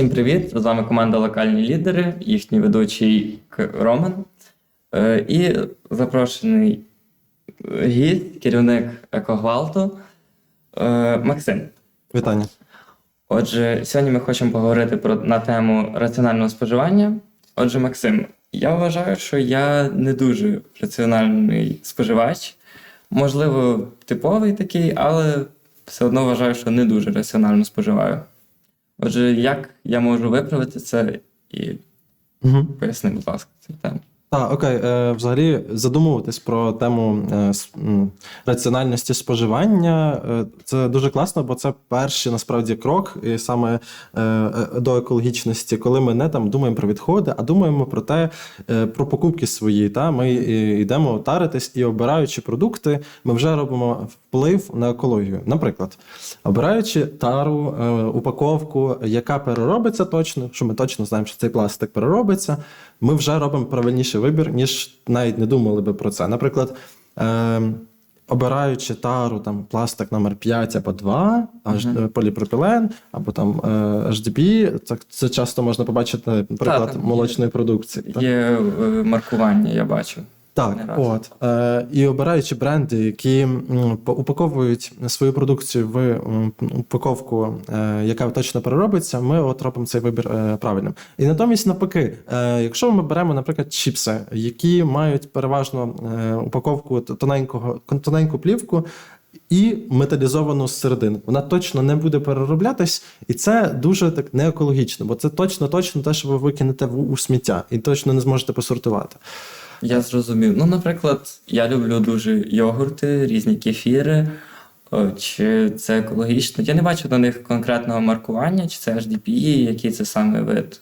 Всім привіт! З вами команда Локальні лідери, їхній ведучий Роман Е, і запрошений гість, керівник Екогвалту е, Максим. Вітання. Отже, сьогодні ми хочемо поговорити про на тему раціонального споживання. Отже, Максим, я вважаю, що я не дуже раціональний споживач. Можливо, типовий такий, але все одно вважаю, що не дуже раціонально споживаю. Отже, як я можу виправити це і Угу. поясни, будь ласка, цю тему. Так, окей. Е, взагалі задумуватись про тему е, раціональності споживання. е, це дуже класно, бо це перший насправді крок, і саме до екологічності, коли ми не там думаємо про відходи, а думаємо про те, про покупки свої. Та ми йдемо таритись і обираючи продукти, ми вже робимо вплив на екологію. Наприклад, обираючи тару, упаковку, яка переробиться точно, що ми точно знаємо, що цей пластик переробиться, ми вже робимо правильніший вибір, ніж навіть не думали би про це. Наприклад, е, обираючи тару, там пластик номер 5 або 2, аж е, поліпропілен, або там е, HDPE, це, це часто можна побачити, наприклад, є- молочної продукції. так? Є е, маркування, я бачу. Так, от е, і обираючи бренди, які упаковують свою продукцію в упаковку, е, яка точно переробиться, ми от робимо цей вибір е, правильним. І натомість, навпаки, е, якщо ми беремо, наприклад, чіпси, які мають переважно е, упаковку тоненького тоненьку плівку. І металізовану зсередини. Вона точно не буде перероблятись, і це дуже так не екологічно, бо це точно точно те, що ви викинете в у сміття, і точно не зможете посортувати. Я зрозумів. Ну, наприклад, я люблю дуже йогурти, різні кефіри. Чи це екологічно? Я не бачу на них конкретного маркування, чи це HDPE, який це саме вид.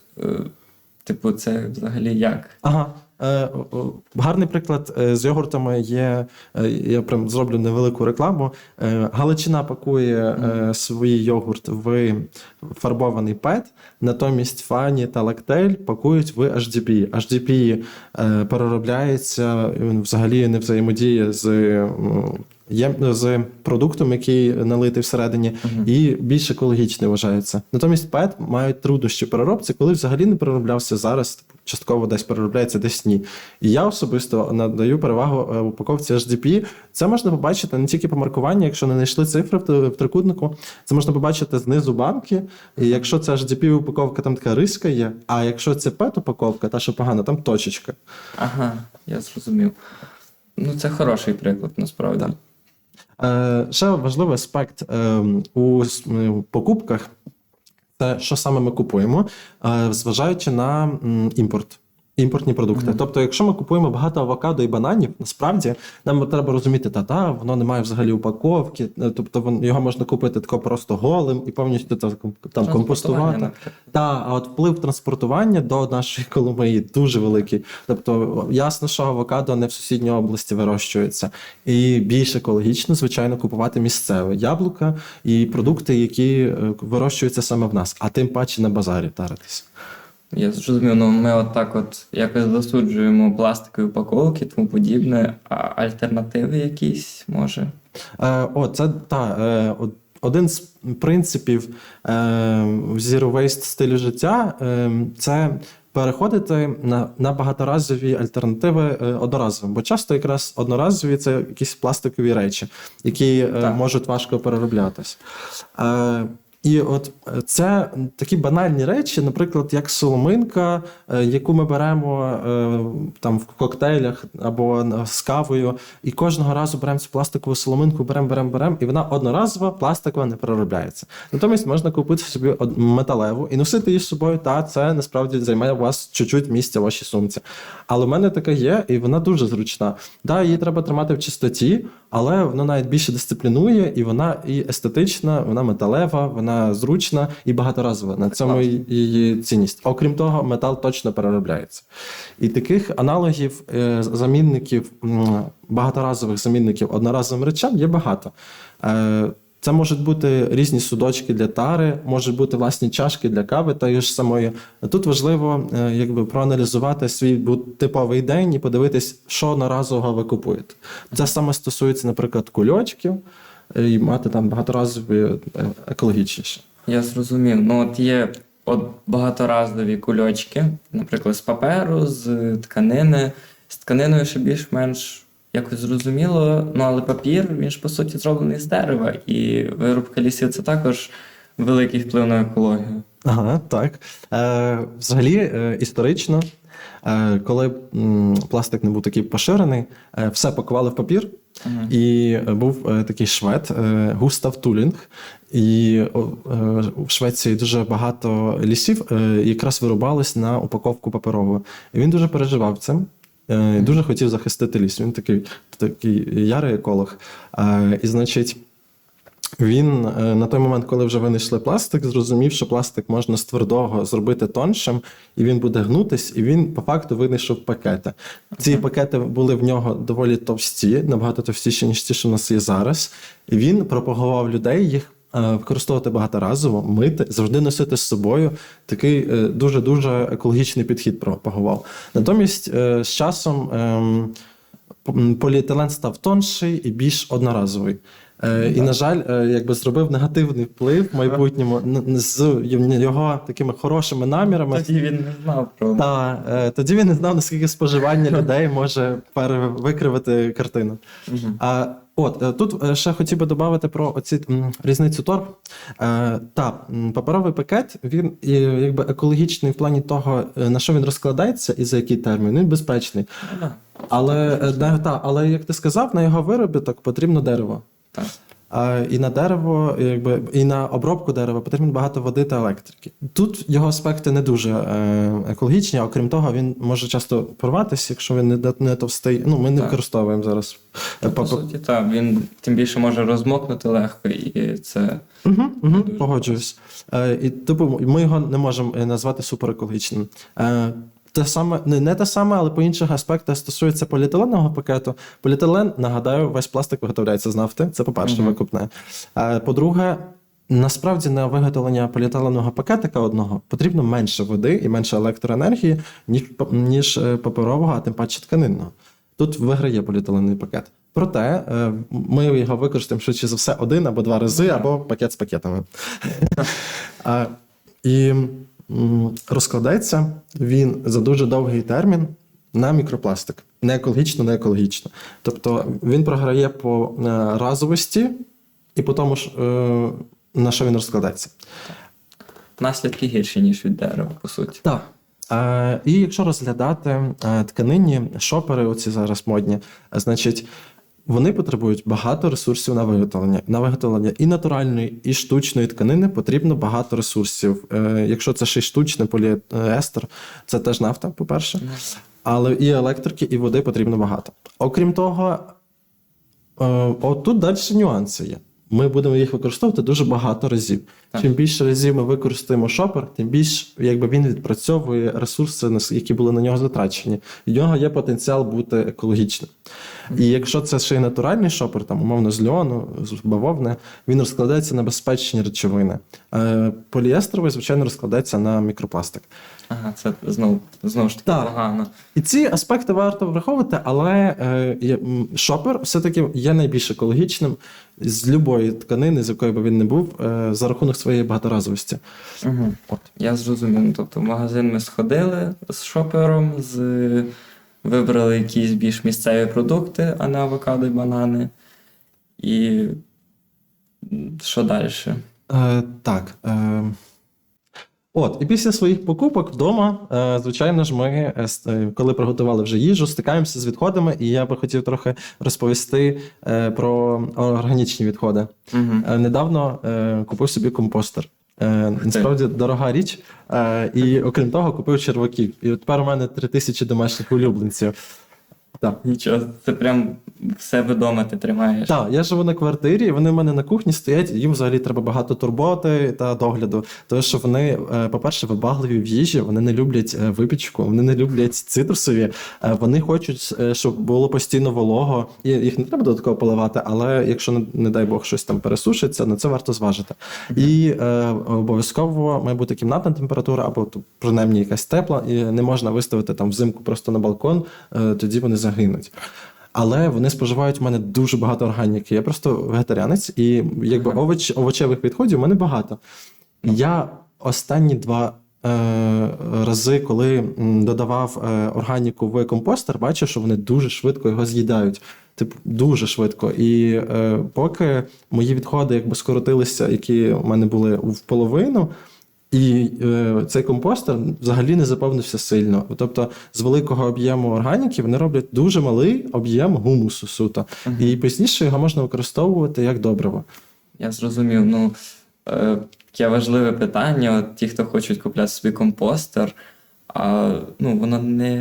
Типу, це взагалі як? Ага. Е, гарний приклад е, з йогуртами є. е, Я прям зроблю невелику рекламу. Е, Галичина пакує е, свій йогурт в фарбований пет, натомість фані та лактель пакують в. HDPE е, переробляється, він взагалі не взаємодіє з. Є з продуктом, який налитий всередині, і більш екологічний вважається. Натомість ПЕТ мають труднощі переробці, коли взагалі не перероблявся зараз, типу, частково десь переробляється, десь ні. І я особисто надаю перевагу е, упаковці HDPE. Це можна побачити не тільки по маркуванню, якщо не знайшли цифри в трикутнику, це можна побачити знизу банки. І якщо це HDPE упаковка, там така риска є. А якщо це PET упаковка, та що погана, там точечка. Ага, я зрозумів. Ну, це хороший приклад, насправді. Так. Е, ще важливий аспект е, у е, покупках це що саме ми купуємо, зважаючи на імпорт. Імпортні продукти. Тобто, якщо ми купуємо багато авокадо і бананів, насправді нам треба розуміти, та та воно не має взагалі упаковки, е, тобто вон- його можна купити тако просто голим і повністю там, там компостувати. Так, а от вплив транспортування до нашої Коломиї дуже великий. Тобто, ясно, що авокадо не в сусідній області вирощується. І більш екологічно, звичайно, купувати місцеве яблука і продукти, які е, вирощуються саме в нас, а тим паче на базарі таритись. Я зрозумів, ну ми отак от якось засуджуємо пластикові упаковки, тому подібне, а альтернативи якісь може. Е, о, це та, е, один з принципів е, Zero Waste стилю життя е, це переходити на, на багаторазові альтернативи е, одноразовим. Бо часто якраз одноразові це якісь пластикові речі, які е, можуть важко перероблятись. Е, і от е, це такі банальні речі, наприклад, як соломинка, е, яку ми беремо е, там в коктейлях або з кавою, і кожного разу беремо цю пластикову соломинку, беремо, беремо, беремо, і вона одноразова, пластикова не переробляється. Натомість можна купити собі металеву і носити її з собою. Та це насправді займає у вас чуть-чуть місця в вашій сумці. Але в мене така є, і вона дуже зручна. Да, її треба тримати в чистоті, але вона навіть більше дисциплінує, і вона і естетична, вона металева, вона зручна і багаторазова. На цьому її цінність. Окрім того, метал точно переробляється. І таких аналогів е, замінників, багаторазових замінників одноразовим речам є багато. Це можуть бути різні судочки для тари, можуть бути власні чашки для кави та ж самої. Тут важливо е, якби проаналізувати свій типовий день і подивитись, що наразового ви купуєте. Це саме стосується, наприклад, кульочків е, і мати там багаторазові е, екологічніші. Я зрозумів. Ну, от є от багаторазові кульочки, наприклад, з паперу, з тканини. З тканиною ще більш-менш якось зрозуміло, ну але папір, він ж по суті зроблений з дерева, і вирубка лісів це також великий вплив на екологію. Ага, так. Е, взагалі, е, історично, е, коли м, пластик не був такий поширений, е, все пакували в папір. Мгм. І був е, такий швед е, Густав Тулінг. І е, в Швеції дуже багато лісів е, якраз вирубались на упаковку паперову. І він дуже переживав цим. Е, і Дуже хотів захистити ліс. Він такий, такий ярий еколог. Е, І, значить, він е, на той момент, коли вже винайшли пластик, зрозумів, що пластик можна з твердого зробити тоншим, і він буде гнутись, і він по факту винайшов пакети. Ці пакети були в нього доволі товсті, набагато товстіші, ніж ті, що в нас є зараз. І він пропагував людей їх. Е, Використовувати багаторазово, мити, завжди носити з собою. Такий е, дуже-дуже екологічний підхід пропагував. Натомість е, з часом ем, поліетилен став тонший і більш одноразовий. Е, і, на жаль, е, якби зробив негативний вплив в майбутньому н- з його такими хорошими намірами. Тоді він не знав про Та е, тоді він не знав, наскільки споживання людей може перевикривати картину. Мгм. А от е, тут е, ще хотів би додати про оці м, різницю торб. Е, та м, паперовий пакет він якби екологічний в плані того, е, на що він розкладається і за який термін. Він безпечний. Ну. Але, е, та, але як ти сказав, на його виробіток потрібно дерево. Так. А, і на дерево, якби, і на обробку дерева потрібно багато води та електрики. Тут його аспекти не дуже е, екологічні, а окрім того, він може часто порватися, якщо він не, не товстий. Ну, ми не Так. використовуємо зараз. е, По суті, так, він тим більше може розмокнути легко, і це Угу, угу, погоджуюсь. Е, і типу, ми його не можемо е, назвати суперекологічним. Те саме, не, не те саме, але по інших аспектах стосується поліетиленового пакету. Поліетилен, нагадаю, весь пластик виготовляється з нафти. Це по-перше, Мгм. викупне. По-друге, насправді на виготовлення поліетиленового пакетика одного потрібно менше води і менше електроенергії, ніж, ніж е, паперового, а тим паче тканинного. Тут виграє поліетиленовий пакет. Проте е, ми його використаємо швидше за все один або два рази, або пакет з пакетами. І розкладається він за дуже довгий термін на мікропластик. Не екологічно, не екологічно. Тобто він програє по е, разовості і по тому, е, на що він розкладається. наслідки гірші, ніж від дерева, по суті. Так. Е, і якщо розглядати е, тканинні шопери, оці зараз модні, значить, вони потребують багато ресурсів на виготовлення. На виготовлення і натуральної, і штучної тканини потрібно багато ресурсів. Е, якщо це ще й штучне поліестер, це теж нафта, по-перше. Але і електрики, і води потрібно багато. Окрім того, е, от далі нюанси є. Ми будемо їх використовувати дуже багато разів. Так. Чим більше разів ми використаємо шопер, тим більш якби він відпрацьовує ресурси, які були на нього затрачені. І в нього є потенціал бути екологічним. І якщо це ще й натуральний шопер, там умовно з льону, з бавовни, він розкладається на безпечні речовини. Е, Поліестровий, звичайно, розкладається на мікропластик. Ага, це знову, знову ж таки Так. погано. І ці аспекти варто враховувати, але е, шопер все-таки є найбільш екологічним з любої тканини, з якої би він не був, е, за рахунок своєї багаторазовості. Угу. От, я зрозумів. Ну, Тобто в магазин ми сходили з шопером, з... вибрали якісь більш місцеві продукти, а не авокадо і банани. І що далі? Е, так. Е, от, і після своїх покупок вдома, е, звичайно ж, ми, е, е, коли приготували вже їжу, стикаємося з відходами, і я би хотів трохи розповісти про органічні відходи. Угу. Недавно купив собі компостер. Е, насправді дорога річ. Е, і окрім того, купив черваків. І от тепер у мене три тисячі домашніх улюбленців. Так. Нічого, це прям в себе вдома ти тримаєш. Так, я живу на квартирі, вони в мене на кухні стоять, і їм взагалі треба багато турботи та догляду. Тому що вони, е, по-перше, вибагливі в їжі, вони не люблять е, випічку, вони не люблять цитрусові, е, вони хочуть, щоб було постійно волого. І їх не треба додатково поливати, але якщо, не- дай Бог, щось там пересушиться, на це варто зважити. І е, обов'язково має бути кімнатна температура, або принаймні якась тепла, і не можна виставити там взимку просто на балкон, е, тоді вони загинуть. Але вони споживають в мене дуже багато органіки. Я просто вегетаріанець, і якби овоч, овочевих відходів у мене багато. Я останні два е, рази, коли додавав е, органіку в компостер, бачив, що вони дуже швидко його з'їдають. Типу, дуже швидко. І е, поки мої відходи якби скоротилися, які у мене були в половину, і е, цей компостер взагалі не заповнився сильно. Тобто, з великого об'єму органіки вони роблять дуже малий об'єм гумусу суто. І пізніше його можна використовувати як добриво. Я зрозумів. Ну, е, таке важливе питання. От ті, хто хочуть купляти собі компостер, а ну, воно не,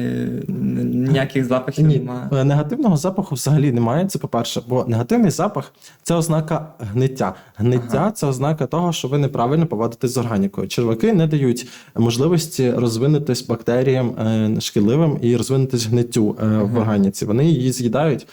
не ніяких запахів Ні, немає. е, негативного запаху взагалі немає. Це по-перше, бо негативний запах це ознака гниття. Гниття це ознака того, що ви неправильно поводитесь з органікою. Черваки не дають можливості розвинутись бактеріям е, шкідливим і розвинутись гниттю е, в органіці. Вони її з'їдають.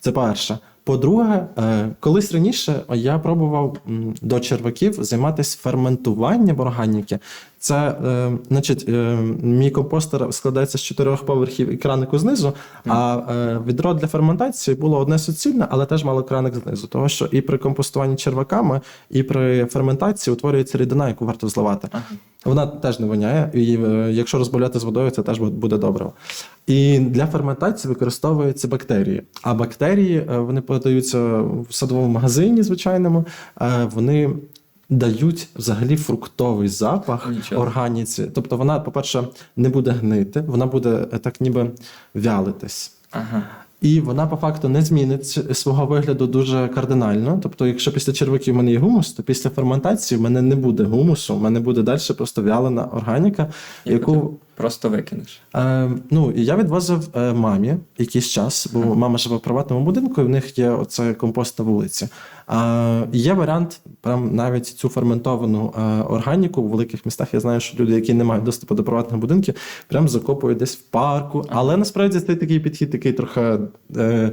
Це перше. По-друге, е, колись раніше я пробував до черваків займатися ферментуванням органіки. Це, е, значить, е, мій компостер складається з чотирьох поверхів і кранику знизу, а е, відро для ферментації було одне суцільне, але теж мало краник знизу. Тому що і при компостуванні черваками, і при ферментації утворюється рідина, яку варто зливати. Вона теж не воняє, і е, якщо розбавляти з водою, це теж буде добре. І для ферментації використовуються бактерії. А бактерії е, вони подаються в садовому магазині звичайному. е, Вони дають взагалі фруктовий запах Нічого. органіці. Тобто вона, по-перше, не буде гнити, вона буде е, так ніби вялитись. Ага. І вона по факту не змінить свого вигляду дуже кардинально. Тобто, якщо після червиків в мене є гумус, то після ферментації в мене не буде гумусу, в мене буде далі просто вялена органіка, Яку просто викинеш. Е, ну, я відвозив е, мамі якийсь час, бо мама живе в приватному будинку, і в них є оце компост на вулиці. А є варіант, прям навіть цю ферментовану е, органіку в великих містах. Я знаю, що люди, які не мають доступу до приватних будинків, прям закопують десь в парку. Але насправді це такий підхід, такий трохи, е,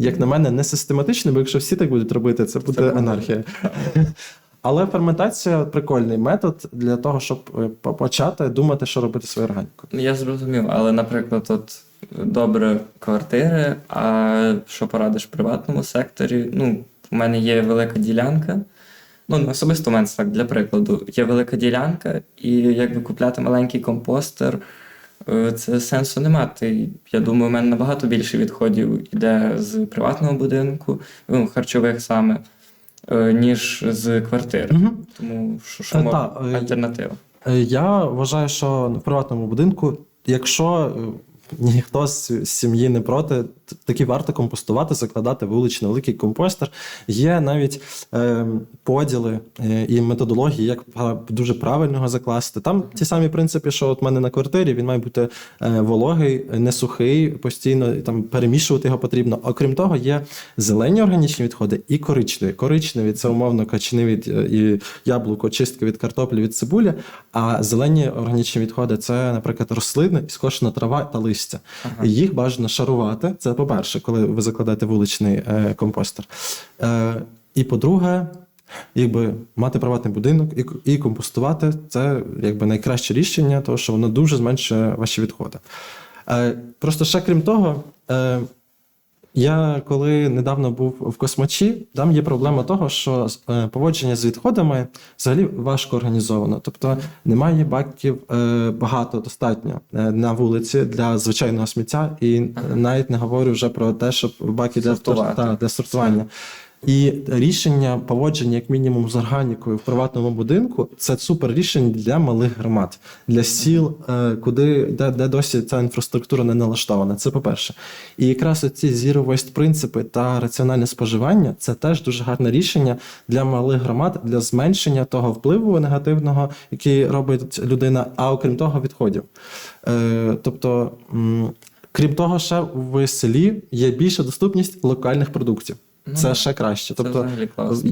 як на мене, не систематичний, бо якщо всі так будуть робити, це буде буде. анархія. Але ферментація прикольний метод для того, щоб е, почати думати, що робити зі своєю органікою. Я зрозумів, але, наприклад, от добре квартири, а що порадиш в приватному секторі? Ну, у мене є велика ділянка. Ну, особисто у мене так, для прикладу, є велика ділянка, і якби купляти маленький компостер, е, це сенсу нема. Ти, я думаю, у мене набагато більше відходів йде з приватного будинку, ну, харчових саме, ніж з квартир. Угу. Тому що, що Е, та, е, альтернатива. Е, Я вважаю, що в приватному будинку, якщо е, ніхто з сім'ї не проти, т- таки варто компостувати, закладати вуличний великий компостер. Є навіть е, поділи е, і методології, як дуже правильно закласти. Там ті самі принципи, що от в мене на квартирі, він має бути е, вологий, не сухий, постійно там перемішувати його потрібно. Окрім того, є зелені органічні відходи і коричневі. Коричневі це умовно качани від е, і яблуко, чистки від картоплі, від цибулі. А зелені органічні відходи це, наприклад, рослини, скошена трава та листя. І їх бажано шарувати. Це по-перше, коли ви закладаєте вуличний е, компостер. Е, і по-друге, якби мати приватний будинок і, і компостувати це якби найкраще рішення, тому що воно дуже зменшує ваші відходи. Е, просто ще крім того. Е, я коли недавно був в космачі, там є проблема того, що е, поводження з відходами взагалі важко організовано. Тобто немає баків е, багато достатньо е, на вулиці для звичайного сміття, і навіть не говорю вже про те, щоб баки для, Сортувати. та, для сортування. І рішення поводження, як мінімум, з органікою в приватному будинку, це супер рішення для малих громад, для сіл, е, куди де, де досі ця інфраструктура не налаштована. Це по-перше. І якраз ці zero waste принципи та раціональне споживання це теж дуже гарне рішення для малих громад для зменшення того впливу негативного, який робить людина, а окрім того, відходів. Е, тобто. Крім того, ще в селі є більша доступність локальних продуктів. Це ще краще. Це Тобто,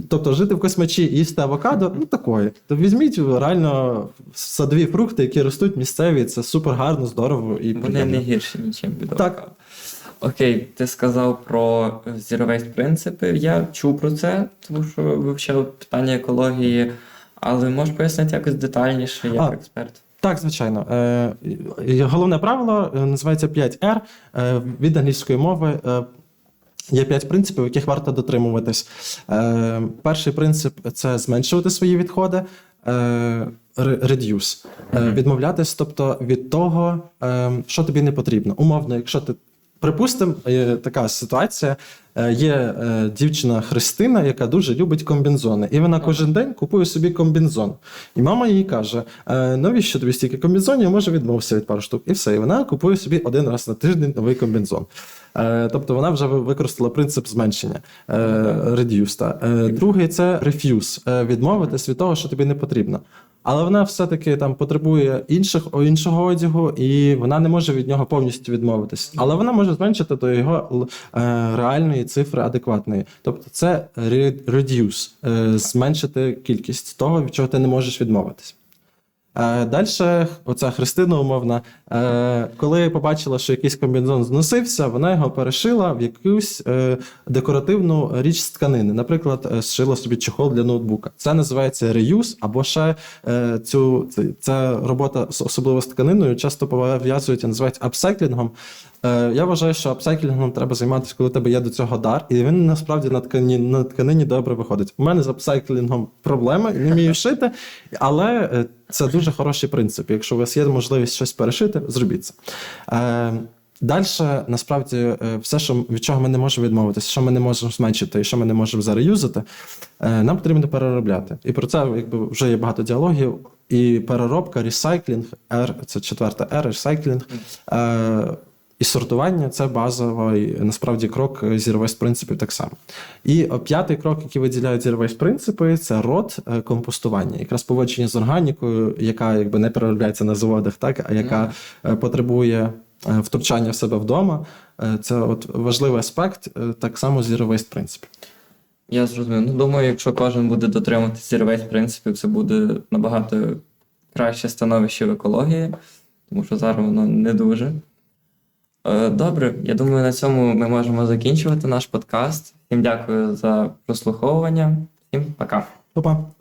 тобто жити в космачі і їсти авокадо, ну такої. То візьміть реально садові фрукти, які ростуть місцеві. Це супер гарно, здорово і Вони приємно. не гірші нічим від Так. авокадо. Окей, ти сказав про zero waste принципи. Я чув про це, тому що вивчав питання екології, але можеш пояснити якось детальніше, як А. експерт. Так, звичайно. Е, головне правило е, називається 5R е, від англійської мови. Є п'ять принципів, яких варто дотримуватись. Е, перший принцип це зменшувати свої відходи. Е, reduce. Е, Відмовлятись, тобто від того, е, що тобі не потрібно. Умовно, якщо ти. Припустимо, е, така ситуація. Е, Є е, дівчина Христина, яка дуже любить комбінзони, і вона кожен день купує собі комбінзон. І мама їй каже: навіщо тобі стільки комбінзонів? Може відмовитися від пару штук. І все. І вона купує собі один раз на тиждень новий комбінзон. Тобто вона вже використала принцип зменшення reduce. та. Е, Другий це е, відмовитись від того, що тобі не потрібно. Але вона все-таки там потребує інших іншого одягу, і вона не може від нього повністю відмовитись. Але вона може зменшити до його е, реальної цифри адекватної. Тобто це re- reduce, е, зменшити кількість того, від чого ти не можеш відмовитись. Е, Далі, оця Христина умовна, е, коли побачила, що якийсь комбінзон зносився, вона його перешила в якусь е, декоративну річ з тканини. Наприклад, зшила собі чохол для ноутбука. Це називається реюз, або ще цю ця робота особливо з тканиною часто пов'язують називають апсайклінгом. Е, Я вважаю, що апсайклінгом треба займатися, коли у тебе є до цього дар, і він насправді на ткані на тканині добре виходить. У мене з апсайклінгом проблеми, не вмію шити, але е, це дуже хороший принцип. Якщо у вас є можливість щось перешити, зробіть це. Е, Далі, насправді, все, що від чого ми не можемо відмовитися, що ми не можемо зменшити і що ми не можемо зареюзати, нам потрібно переробляти. І про це якби вже є багато діалогів. І переробка, ресайклінг, R, це четверта R, ресайклінг. Е, і сортування це базовий насправді крок Zero Waste принципів так само. І п'ятий крок, який виділяють Zero Waste принципи, це род е, компостування, якраз поводження з органікою, яка якби не переробляється на заводах, так а яка е, потребує е, втручання в себе вдома. Е, Це от важливий аспект, е, так само Zero Waste принципів. Я зрозумів. Ну, думаю, якщо кожен буде дотримуватися зірвесь принципів, це буде набагато краще становище в екології, тому що зараз воно не дуже. Е, Добре, я думаю, на цьому ми можемо закінчувати наш подкаст. Всім дякую за прослуховування. Всім пока. Па-па!